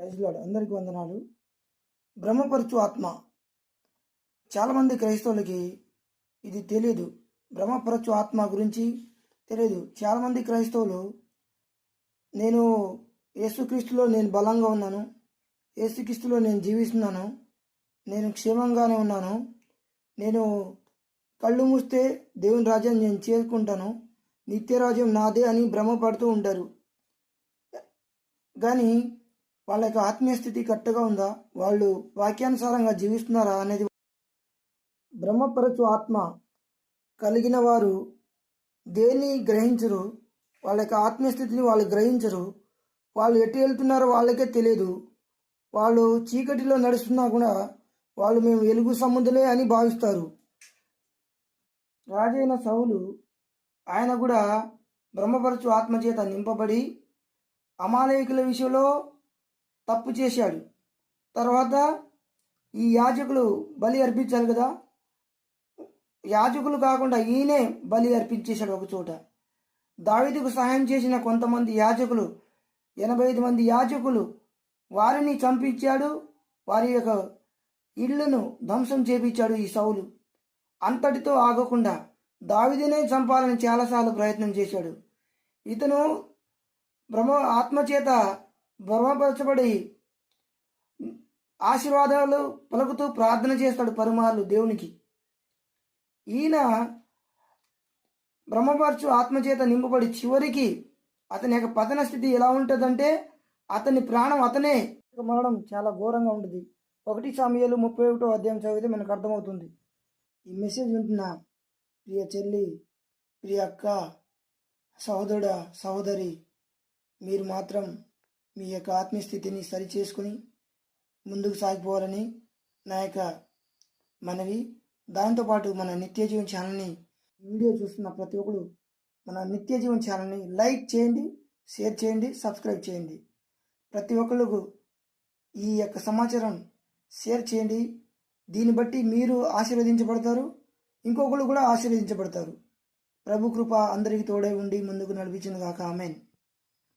ప్రైజ్లాడు అందరికీ వందనాలు. భ్రమపరచు ఆత్మ. చాలామంది క్రైస్తవులకి ఇది తెలియదు. భ్రమపరచు ఆత్మ గురించి తెలియదు. చాలామంది క్రైస్తవులు నేను యేసుక్రీస్తులో నేను బలంగా ఉన్నాను. యేసుక్రీస్తులో నేను జీవిస్తున్నాను. నేను క్షేమంగానే ఉన్నాను. నేను కళ్ళు మూస్తే దేవుని రాజ్యం నేను చేరుకుంటాను. నిత్యరాజ్యం నాదే అని భ్రమపడుతూ ఉంటారు. కానీ వాళ్ళ యొక్క ఆత్మీయ స్థితి కరెక్ట్గా ఉందా? వాళ్ళు వాక్యానుసారంగా జీవిస్తున్నారా అనేది బ్రహ్మపరచు ఆత్మ కలిగిన వారు దేన్ని గ్రహించరు? వాళ్ళ యొక్క ఆత్మీయ స్థితిని వాళ్ళు గ్రహించరు. వాళ్ళు ఎటు వెళ్తున్నారో వాళ్ళకే తెలియదు. వాళ్ళు చీకటిలో నడుస్తున్నా కూడా వాళ్ళు మేము వెలుగు సముద్రులే అని భావిస్తారు. రాజైన సౌలు ఆయన కూడా బ్రహ్మపరచు ఆత్మచేత నింపబడి అమాలయకుల విషయంలో తప్పు చేశాడు. తర్వాత ఈ యాజకులు బలి అర్పించాలి కదా? యాజకులు కాకుండా ఈయనే బలి అర్పించేశాడు ఒకచోట దావిదుకు సహాయం చేసిన కొంతమంది యాజకులు ఎనభై ఐదు మంది యాజకులు వారిని చంపించాడు. వారి యొక్క ఇళ్ళను ధ్వంసం చేపించాడు ఈ సౌలు. అంతటితో ఆగకుండా దావిదినే చంపాలని చాలాసార్లు ప్రయత్నం చేశాడు. ఇతను బ్రహ్మ ఆత్మచేత బలపరచబడి ఆశీర్వాదాలు పలుకుతూ ప్రార్థన చేస్తాడు పరుమార్లు దేవునికి. ఈయన బ్రహ్మపరచు ఆత్మచేత నింపబడి చివరికి అతని యొక్క పతన స్థితి ఎలా ఉంటుందంటే అతని ప్రాణం అతనే మరణం చాలా ఘోరంగా ఉంటుంది ఒకటి సమయాలు ముప్పై ఒకటో అధ్యాయం చదివితే మనకు అర్థమవుతుంది. ఈ మెసేజ్ వింటున్న ప్రియ చెల్లి ప్రియ అక్క సహోదరుడ సహోదరి మీరు మాత్రం మీ యొక్క ఆత్మీయ స్థితిని సరి ముందుకు సాగిపోవాలని నా యొక్క మనవి. దాంతోపాటు మన నిత్య జీవన ఛానల్ని వీడియో చూస్తున్న ప్రతి ఒక్కరు మన నిత్య జీవన ఛానల్ని లైక్ చేయండి షేర్ చేయండి సబ్స్క్రైబ్ చేయండి. ప్రతి ఒక్కరికి ఈ యొక్క సమాచారం షేర్ చేయండి. దీన్ని బట్టి మీరు ఆశీర్వదించబడతారు ఇంకొకరు కూడా ఆశీర్వదించబడతారు. ప్రభు కృప అందరికీ తోడై ఉండి ముందుకు నడిపించింది కాక ఆమెన్.